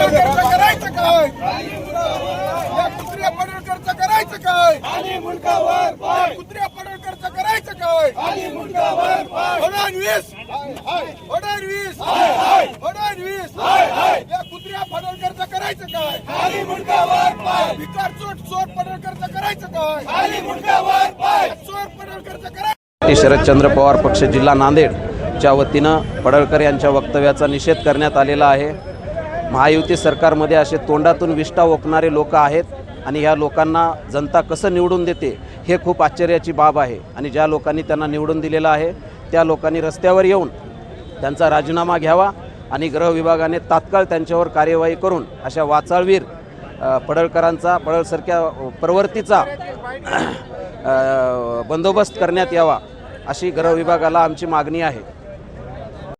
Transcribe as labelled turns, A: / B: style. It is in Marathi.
A: करायचं काय या कुत्र्या पडळकरचं करायचं काय आणि मुंडकावर पाय. कुत्र्या पडळकरचं करायचं काय आणि मुंडकावर पाय होणार वीस होणार वीस होणार वीस या कुत्र्या पडळकरचं करायचं काय? आणि मुंडकावर पाय. भिकार चोट चोर पडळकरचं करायचं काय? आणि मुंडकावर पाय. चोर पडळकरचं करायचं
B: शरदचंद्र पवार पक्ष जिल्हा नांदेडच्या वतीनं पडळकर यांच्या वक्तव्याचा निषेध करण्यात आलेला आहे. महायुती सरकारमध्ये असे तोंडातून विष्ठा ओकणारे लोक आहेत आणि ह्या लोकांना जनता कसं निवडून देते हे खूप आश्चर्याची बाब आहे. आणि ज्या लोकांनी त्यांना निवडून दिलेलं आहे त्या लोकांनी रस्त्यावर येऊन त्यांचा राजीनामा घ्यावा आणि गृह विभागाने तात्काळ त्यांच्यावर कार्यवाही करून अशा वाचाळवीर पडळकरांचा पडळसारख्या प्रवृत्तीचा बंदोबस्त करण्यात यावा. अशी गृह विभागाला आमची मागणी आहे.